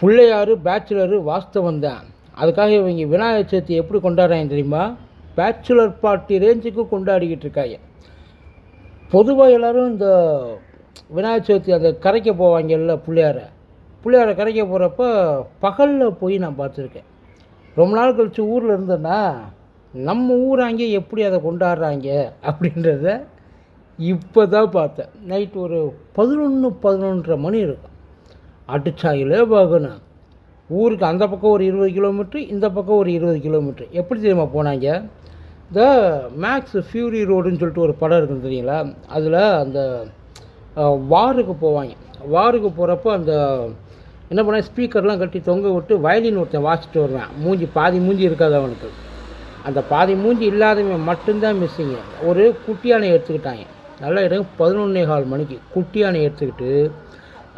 Pillaiyar bachelor வாஸ்தவம் தான் அதுக்காக இவங்க விநாயகர் சதுர்த்தி எப்படி கொண்டாடுறாங்க தெரியுமா? பேச்சுலர் பார்ட்டி ரேஞ்சுக்கு கொண்டாடிக்கிட்டு இருக்காங்க. பொதுவாக எல்லோரும் இந்த விநாயகர் சதுர்த்தி அந்த கரைக்க போவாங்கல்ல பிள்ளையாரை. பிள்ளையாரை கரைக்க போகிறப்ப பகலில் போய் நான் பார்த்துருக்கேன். ரொம்ப நாள் கழித்து ஊரில் இருந்தேன்னா நம்ம ஊராங்க எப்படி அதை கொண்டாடுறாங்க அப்படின்றத இப்போ தான் பார்த்தேன். நைட் ஒரு பதினொன்று பதினொன்றரை மணி இருக்கும். அடிச்சாயிலே போகணும். ஊருக்கு அந்த பக்கம் ஒரு இருபது கிலோமீட்ரு இந்த பக்கம் ஒரு இருபது கிலோமீட்ரு எப்படி தெரியுமா போனாங்க? இந்த மேக்ஸ் ஃபியூரி ரோடுன்னு சொல்லிட்டு ஒரு படம் இருக்குன்னு தெரியுங்களா? அதில் அந்த வாருக்கு போவாங்க. வாருக்கு போகிறப்ப அந்த என்ன பண்ண ஸ்பீக்கர்லாம் கட்டி தொங்க விட்டு வயலின் ஒருத்தன் வாசிச்சுட்டு வருவேன். மூஞ்சி பாதி மூஞ்சி இருக்காது அவனுக்கு. அந்த பாதி மூஞ்சி இல்லாதவன் மட்டும்தான் மிஸ்ஸிங்க ஒரு குட்டியானை எடுத்துக்கிட்டாங்க. நல்லா இடம் பதினொன்னே கால் மணிக்கு குட்டியானை எடுத்துக்கிட்டு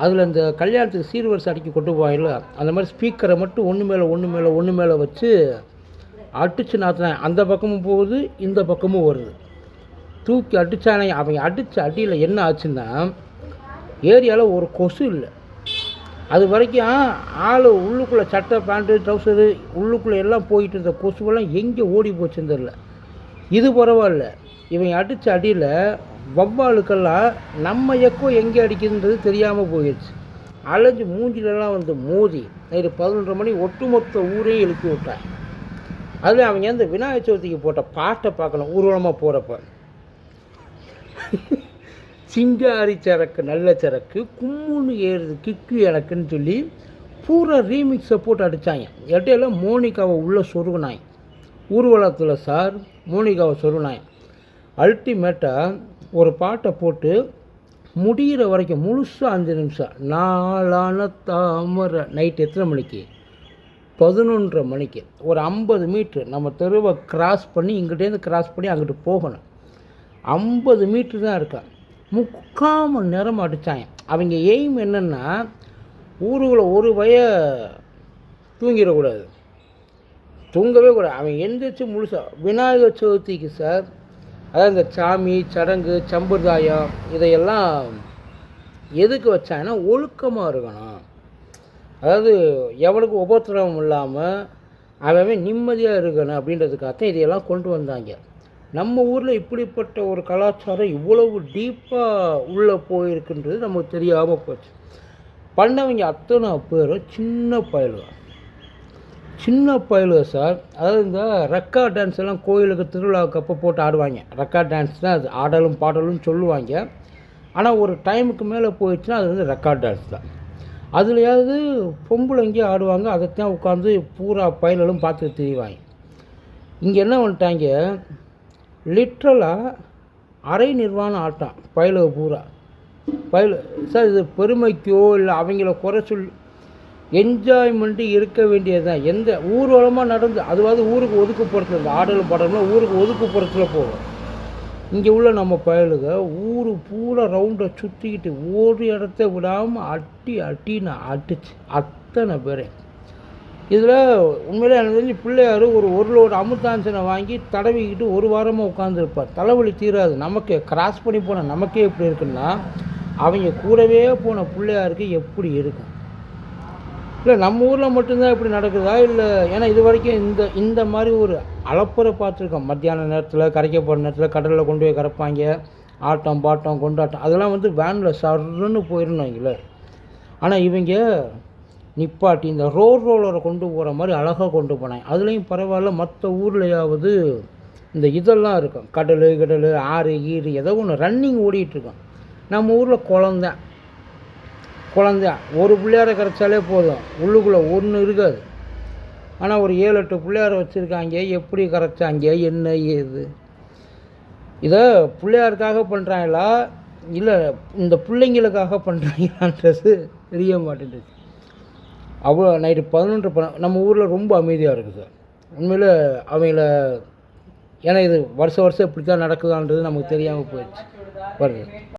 அதில் இந்த கல்யாணத்துக்கு சீர்வரிசை அடிக்கி கொண்டு போவாங்கல்ல அந்த மாதிரி ஸ்பீக்கரை மட்டும் ஒன்று மேலே ஒன்று மேலே ஒன்று மேலே வச்சு அடிச்சு நாத்தினாங்க அந்த பக்கமும் போகுது இந்த பக்கமும் வருது. தூக்கி அடித்தானே அவங்க அடித்த அடியில் என்ன ஆச்சுன்னா ஏரியாவில் ஒரு கொசு இல்லை. அது வரைக்கும் ஆள் உள்ளுக்குள்ளே சட்டை பேண்ட்டு ட்ரௌசரு உள்ளுக்குள்ளே எல்லாம் போயிட்டு இருந்த கொசுவெல்லாம் எங்கே ஓடி போச்சுன்னு தெரில இது பரவாயில்ல. இவங்க அடித்த அடியில் வவ்வாலுக்கெல்லாம் நம்ம எக்கோ எங்கே அடிக்குதுன்றது தெரியாமல் போயிடுச்சு. அலைஞ்சு மூஞ்சிலெல்லாம் வந்து மோதி நைட்டு பதினொன்றரை மணி ஒட்டுமொத்த ஊரையும் எழுப்பி விட்டாங்க. அதில் அவங்க அந்த விநாயகர் சதுர்த்திக்கு போட்ட பாட்டை பார்க்கணும் ஊர்வலமாக போகிறப்ப சிங்காரி சரக்கு நல்ல சரக்கு கும்முன்னு ஏறுது கிக்கு எனக்குன்னு சொல்லி பூரா ரீமிக்ஸை போட்டு அடித்தாங்க இடையில மோனிகாவை உள்ளே சொருகினாங்க. ஊர்வலத்தில் சார் மோனிகாவை சொருகினாங்க. அல்டிமேட்டாக ஒரு பாட்டை போட்டு முடிகிற வரைக்கும் முழுசாக அஞ்சு நிமிஷம். நாளான தாமரை. நைட் எத்தனை மணிக்கு? பதினொன்றரை மணிக்கு. ஒரு ஐம்பது மீட்ரு நம்ம தெருவை கிராஸ் பண்ணி இங்கிட்டேருந்து கிராஸ் பண்ணி அங்கிட்டு போகணும். ஐம்பது மீட்ரு தான் இருக்கா முக்கால் மணி நேரம் அடித்தாங்க அவங்க எய்ம் என்னென்னா ஊருக்குள்ள ஒரு வய தூங்கிடக்கூடாது. தூங்கவே கூடாது. அவன் எந்திரிச்சு முழுசாக விநாயகர் சதுர்த்திக்கு சார் அதாவது இந்த சாமி சடங்கு சம்பிரதாயம் இதையெல்லாம் எதுக்கு வச்சாங்கன்னா ஒழுக்கமாக இருக்கணும். அதாவது எவனுக்கு உபத்திரவம் இல்லாமல் அவன் நிம்மதியாக இருக்கணும் அப்படின்றதுக்காகத்தான் இதையெல்லாம் கொண்டு வந்தாங்க. நம்ம ஊரில் இப்படிப்பட்ட ஒரு கலாச்சாரம் இவ்வளவு டீப்பாக உள்ளே போயிருக்குன்றது நமக்கு தெரியாமல் போச்சு. பண்ணவங்க அத்தனை பேரும் சின்ன பயலுங்க. சின்ன பயலுக சார். அதாவது இந்த ரெக்கா டான்ஸ் எல்லாம் கோயிலுக்கு திருவிழாவுக்கு அப்போ போட்டு ஆடுவாங்க. ரெக்கா டான்ஸ் தான் அது. ஆடலும் பாடலும் சொல்லுவாங்க. ஆனால் ஒரு டைமுக்கு மேலே போயிடுச்சுன்னா அது வந்து ரெக்கார்ட் டான்ஸ் தான். அதுலையாவது பொம்பளைங்க ஆடுவாங்க. அதைத்தான் உட்காந்து பூரா பயலும் பார்த்து தெரிவாங்க. இங்கே என்ன பண்ணிட்டாங்க லிட்ரலாக அரை நிர்வாணம் ஆட்டம். பயலுக பூரா. பயலு சார் இது பெருமைக்கோ இல்லை அவங்கள குறை சொல்லி என்ஜாய்மெண்ட்டு இருக்க வேண்டியது தான் எந்த ஊர்வலமாக நடந்து அதுவாது ஊருக்கு ஒதுக்குப்புறத்தில் இந்த ஆடலும் பாடலும் ஊருக்கு ஒதுக்குப்புறத்தில் போகும் இங்கே உள்ள நம்ம பயலுக ஊர் பூரா ரவுண்டை சுற்றிக்கிட்டு ஒரு இடத்த விடாமல் அட்டி அட்டின்னு அடிச்சு அத்தனை பேர். இதில் உண்மையிலே எனக்கு தெரிஞ்சு பிள்ளையார் ஒரு ஒரு லோடு அமுத்தாஞ்சனை வாங்கி தடவிக்கிட்டு ஒரு வாரமாக உட்காந்துருப்பார் தலைவலி தீராது. நமக்கு கிராஸ் பண்ணி போன நமக்கே எப்படி இருக்குன்னா அவங்க கூடவே போன பிள்ளையாருக்கு எப்படி இருக்கும்? இல்லை நம்ம ஊரில் மட்டும்தான் இப்படி நடக்குதா? இல்லை ஏன்னா இது வரைக்கும் இந்த இந்த மாதிரி ஒரு அளப்புரை பார்த்துருக்கோம். மத்தியான நேரத்தில் கரைக்க போகிற நேரத்தில் கடலில் கொண்டு போய் கரைப்பாங்க. ஆட்டம் பாட்டம் கொண்டாட்டம் அதெல்லாம் வந்து வேனில் சர்ன்னு போயிருந்தாங்களே ஆனால் இவங்க நிப்பாட்டி இந்த ரோட் ரோலரை கொண்டு போகிற மாதிரி அழகாக கொண்டு போனாங்க. அதுலேயும் பரவாயில்ல மற்ற ஊர்லையாவது இந்த இதெல்லாம் இருக்கும். கடல் கடல் ஆறு ஈறு ஏதோ ஒன்று ரன்னிங் ஓடிட்டுருக்கோம் நம்ம ஊரில் குளம்தான் குழந்த ஒரு பிள்ளையார கிடச்சாலே போதும். உள்ளுக்குள்ளே ஒன்று இருக்காது. ஆனால் ஒரு ஏழு எட்டு பிள்ளையார வச்சுருக்காங்க. எப்படி கரைச்சாங்க? என்ன ஏது? இதை பிள்ளையாருக்காக பண்ணுறாங்களா இல்லை இந்த பிள்ளைங்களுக்காக பண்ணுறாங்களான்றது தெரிய மாட்டேங்குது அவ்வளோ நைட்டு பதினொன்று ப நம்ம ஊரில் ரொம்ப அமைதியாக இருக்குது சார். உண்மையில் அவங்கள ஏன்னா இது வருஷம் வருஷம் இப்படி தான் நடக்குதான்றது நமக்கு தெரியாமல் போயிடுச்சு. வருது.